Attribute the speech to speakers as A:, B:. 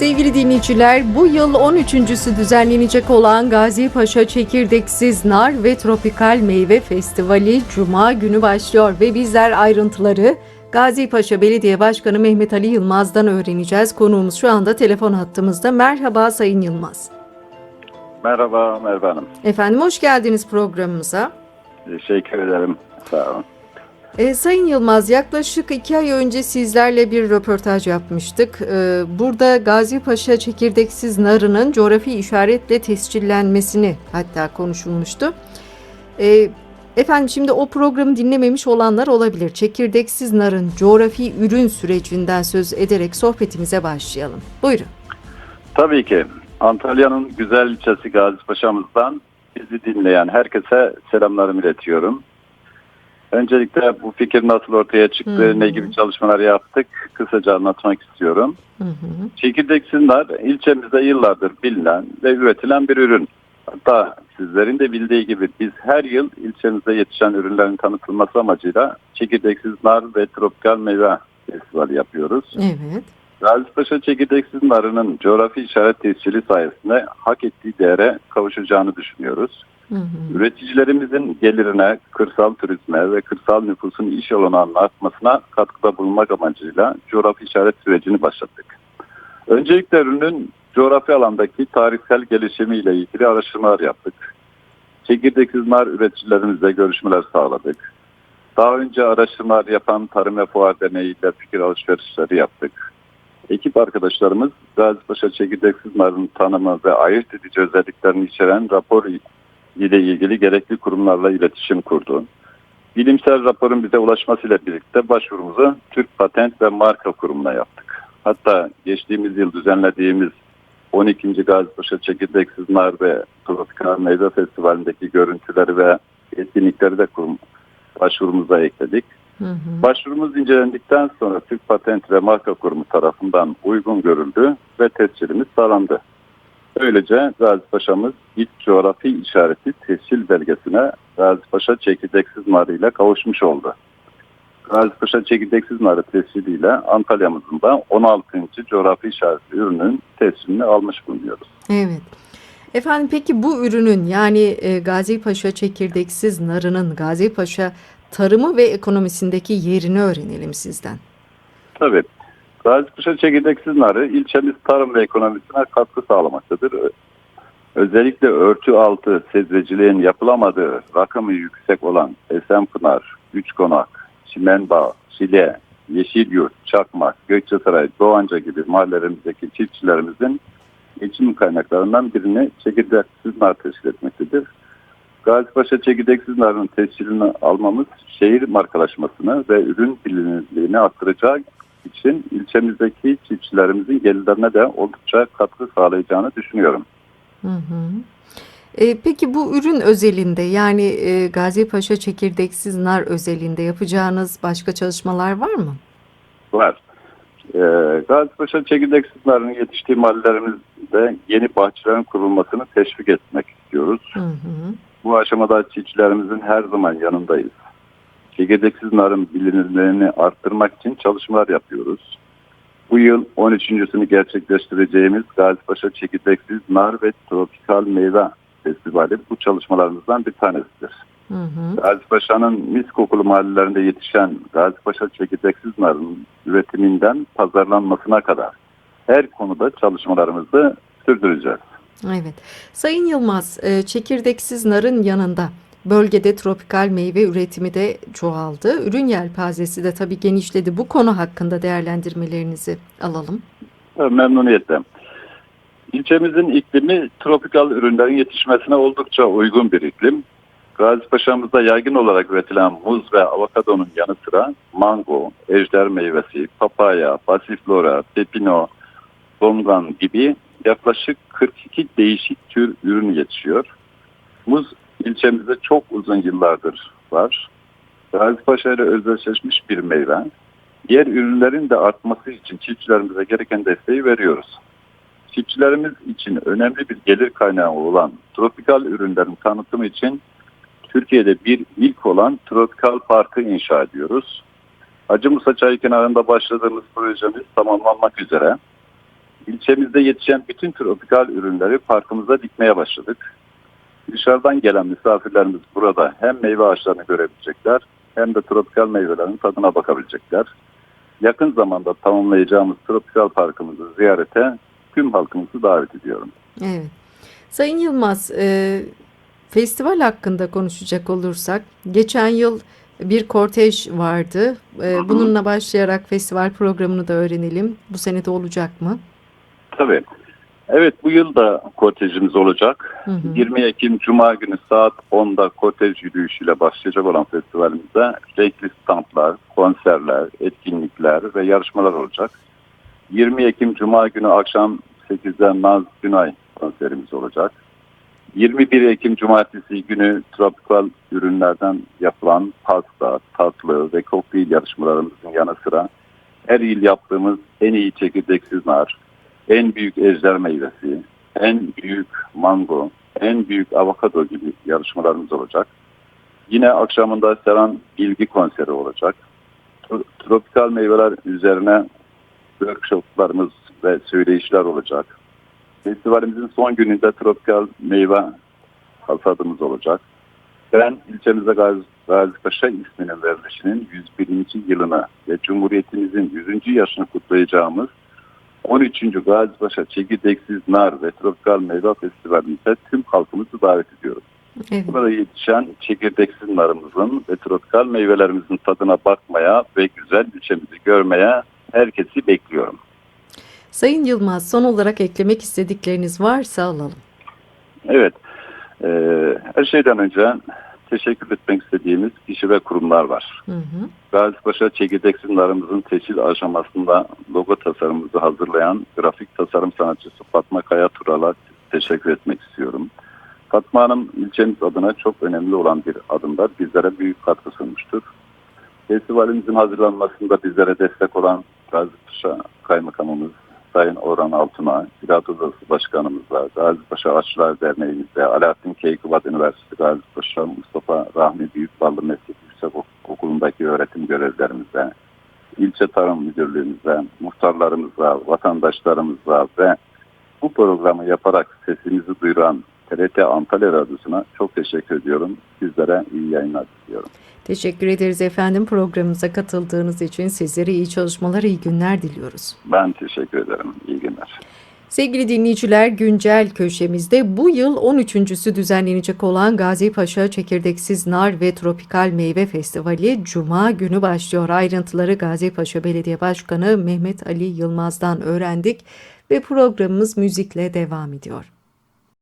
A: Sevgili dinleyiciler, bu yıl 13.sü düzenlenecek olan Gazi Paşa Çekirdeksiz Nar ve Tropikal Meyve Festivali Cuma günü başlıyor ve bizler ayrıntıları Gazi Paşa Belediye Başkanı Mehmet Ali Yılmaz'dan öğreneceğiz. Konuğumuz şu anda telefon hattımızda. Merhaba Sayın Yılmaz.
B: Merhaba Merve Hanım.
A: Efendim hoş geldiniz programımıza.
B: Teşekkür ederim. Sağ olun.
A: E, Sayın Yılmaz yaklaşık iki ay önce sizlerle bir röportaj yapmıştık. E, burada Gazi Paşa çekirdeksiz narının coğrafi işaretle tescillenmesini hatta konuşulmuştu. E, efendim şimdi o programı dinlememiş olanlar olabilir. Çekirdeksiz narın coğrafi ürün sürecinden söz ederek sohbetimize başlayalım. Buyurun.
B: Tabii ki Antalya'nın güzel ilçesi Gazipaşa'mızdan bizi dinleyen herkese selamlarımı iletiyorum. Öncelikle bu fikir nasıl ortaya çıktı,
A: Hı hı.
B: ne gibi çalışmalar yaptık kısaca anlatmak istiyorum.
A: Hı hı.
B: Çekirdeksiz nar ilçemizde yıllardır bilinen ve üretilen bir ürün. Hatta sizlerin de bildiği gibi biz her yıl ilçemizde yetişen ürünlerin tanıtılması amacıyla çekirdeksiz nar ve tropikal meyve festivali yapıyoruz.
A: Evet.
B: Gazipaşa çekirdeksiz narının coğrafi işaret tescili sayesinde hak ettiği değere kavuşacağını düşünüyoruz.
A: Hı.
B: Üreticilerimizin gelirine, kırsal turizme ve kırsal nüfusun iş alanlarının artmasına katkıda bulunmak amacıyla coğrafi işaret sürecini başlattık. Öncelikle ürünün coğrafi alandaki tarihsel gelişimiyle ilgili araştırmalar yaptık. Çekirdeksiz nar üreticilerimizle görüşmeler sağladık. Daha önce araştırmalar yapan Tarım ve Fuar Derneği ile fikir alışverişleri yaptık. Ekip arkadaşlarımız Gazipaşa çekirdeksiz narın tanımı ve ayırt edici özelliklerini içeren rapor ile ilgili gerekli kurumlarla iletişim kurdu. Bilimsel raporun bize ulaşmasıyla birlikte başvurumuzu Türk Patent ve Marka Kurumu'na yaptık. Hatta geçtiğimiz yıl düzenlediğimiz 12. Gazipaşa Çekirdeksiz Nar ve Tropikal Meyve Festivali'ndeki görüntüleri ve etkinlikleri de kurum başvurumuza ekledik.
A: Hı hı.
B: Başvurumuz incelendikten sonra Türk Patent ve Marka Kurumu tarafından uygun görüldü ve tescilimiz sağlandı. Böylece Gazipaşa'mız ilk coğrafi işareti tescil belgesine Gazipaşa çekirdeksiz narı ile kavuşmuş oldu. Gazipaşa çekirdeksiz narı tesciliyle Antalya'mızın da 16. coğrafi işaretli ürünün tescilini almış bulunuyoruz.
A: Evet. Efendim peki bu ürünün yani e, Gazi Paşa çekirdeksiz narının Gazi Paşa tarımı ve ekonomisindeki yerini öğrenelim sizden.
B: Tabii. Gazipaşa çekirdeksiz narı ilçemiz tarım ve ekonomisine katkı sağlamaktadır. Özellikle örtü altı sebzeciliğin yapılamadığı rakımı yüksek olan Esenpınar, Üçkonak, Çimenbağ, Şile, Yeşilyurt, Çakmak, Gökçesaray, Doğanca gibi mahallelerimizdeki çiftçilerimizin geçim kaynaklarından birini çekirdeksiz nar teşkil etmektedir. Gazipaşa çekirdeksiz narın tescilini almamız şehir markalaşmasını ve ürün bilinirliğini arttıracağı için ilçemizdeki çiftçilerimizin gelirlerine de oldukça katkı sağlayacağını düşünüyorum.
A: Hı hı. E, peki bu ürün özelinde yani e, Gazi Paşa çekirdeksiz nar özelinde yapacağınız başka çalışmalar var mı?
B: Var. Ee, Gazipaşa çekirdeksiz narın yetiştiği mahallelerimizde yeni bahçelerin kurulmasını teşvik etmek istiyoruz.
A: Hı hı.
B: Bu aşamada çiftçilerimizin her zaman yanındayız. Çekirdeksiz narın bilinirliğini arttırmak için çalışmalar yapıyoruz. Bu yıl 13.sünü gerçekleştireceğimiz Gazipaşa Çekirdeksiz Nar ve Tropikal Meyve Festivali bu çalışmalarımızdan bir tanesidir.
A: Hı hı.
B: Gazipaşa'nın mis kokulu mahallelerinde yetişen Gazipaşa çekirdeksiz narın üretiminden pazarlanmasına kadar her konuda çalışmalarımızı sürdüreceğiz.
A: Evet. Sayın Yılmaz, e, çekirdeksiz narın yanında bölgede tropikal meyve üretimi de çoğaldı. Ürün yelpazesi de tabii genişledi. Bu konu hakkında değerlendirmelerinizi alalım.
B: Memnuniyetle. İlçemizin iklimi tropikal ürünlerin yetişmesine oldukça uygun bir iklim. Gazipaşa'mızda yaygın olarak üretilen muz ve avokadonun yanı sıra mango, ejder meyvesi, papaya, pasiflora, pepino, dongan gibi yaklaşık 42 değişik tür ürün yetişiyor. Muz ilçemizde çok uzun yıllardır var. Gazipaşa ile özdeşleşmiş bir meyve. Diğer ürünlerin de artması için çiftçilerimize gereken desteği veriyoruz. Çiftçilerimiz için önemli bir gelir kaynağı olan tropikal ürünlerin tanıtımı için Türkiye'de bir ilk olan Tropikal Parkı inşa ediyoruz. Acı Musa Çayı kenarında başladığımız projemiz tamamlanmak üzere. İlçemizde yetişen bütün tropikal ürünleri parkımıza dikmeye başladık. Dışarıdan gelen misafirlerimiz burada hem meyve ağaçlarını görebilecekler hem de tropikal meyvelerin tadına bakabilecekler. Yakın zamanda tamamlayacağımız tropikal parkımızı ziyarete tüm halkımızı davet ediyorum.
A: Evet. Sayın Yılmaz, e, festival hakkında konuşacak olursak, geçen yıl bir kortej vardı. E, bununla başlayarak festival programını da öğrenelim. Bu sene de olacak mı?
B: Tabii. Evet bu yıl da kortejimiz olacak.
A: Hı hı.
B: 20 Ekim Cuma günü saat 10'da kortej yürüyüşüyle başlayacak olan festivalimizde renkli standlar, konserler, etkinlikler ve yarışmalar olacak. 20 Ekim Cuma günü akşam 8'de Naz Günay konserimiz olacak. 21 Ekim Cumartesi günü tropikal ürünlerden yapılan pasta, tatlı ve kokteyl yarışmalarımızın yanı sıra her yıl yaptığımız en iyi çekirdeksiz nar, en büyük ejder meyvesi, en büyük mango, en büyük avokado gibi yarışmalarımız olacak. Yine akşamında Seran bilgi konseri olacak. Tro- Tropikal meyveler üzerine workshoplarımız ve söyleyişler olacak. Festivalimizin son gününde tropikal meyve hasadımız olacak. Ben ilçemize Gazi, Gazi Paşa isminin verilişinin 101. yılına ve Cumhuriyetimizin 100. yaşını kutlayacağımız 13. Gazi Paşa Çekirdeksiz Nar ve Tropikal Meyve Festivalimize tüm halkımızı davet ediyoruz.
A: Evet.
B: Burada yetişen çekirdeksiz narımızın ve tropikal meyvelerimizin tadına bakmaya ve güzel ilçemizi görmeye herkesi bekliyorum.
A: Sayın Yılmaz, son olarak eklemek istedikleriniz varsa alalım.
B: Evet, eee, her şeyden önce teşekkür etmek istediğimiz kişi ve kurumlar var.
A: Hı hı.
B: Gazipaşa çekirdeksiz narımızın teşhir aşamasında logo tasarımımızı hazırlayan grafik tasarım sanatçısı Fatma Kaya Tural'a teşekkür etmek istiyorum. Fatma Hanım ilçemiz adına çok önemli olan bir adımlar. Bizlere büyük katkı sunmuştur. Festivalimizin hazırlanmasında bizlere destek olan Gazipaşa Kaymakamımız Sayın Orhan Altun'a, Ziraat Odası Başkanımızla, Gazipaşa Aşçılar Derneğimizle, Alaaddin Keykubat Üniversitesi Gazipaşa Mustafa Rahmi Büyükballı Meslek Yüksek Ok- Okulu'ndaki öğretim görevlilerimizle, ilçe tarım müdürlüğümüzle, muhtarlarımızla, vatandaşlarımızla ve bu programı yaparak sesimizi duyuran TRT Antalya Radyosu'na çok teşekkür ediyorum. Sizlere iyi yayınlar diliyorum.
A: Teşekkür ederiz efendim programımıza katıldığınız için. Sizlere iyi çalışmalar, iyi günler diliyoruz.
B: Ben teşekkür ederim. İyi günler.
A: Sevgili dinleyiciler, güncel köşemizde bu yıl 13.sü düzenlenecek olan Gazi Paşa Çekirdeksiz Nar ve Tropikal Meyve Festivali Cuma günü başlıyor. Ayrıntıları Gazi Paşa Belediye Başkanı Mehmet Ali Yılmaz'dan öğrendik ve programımız müzikle devam ediyor.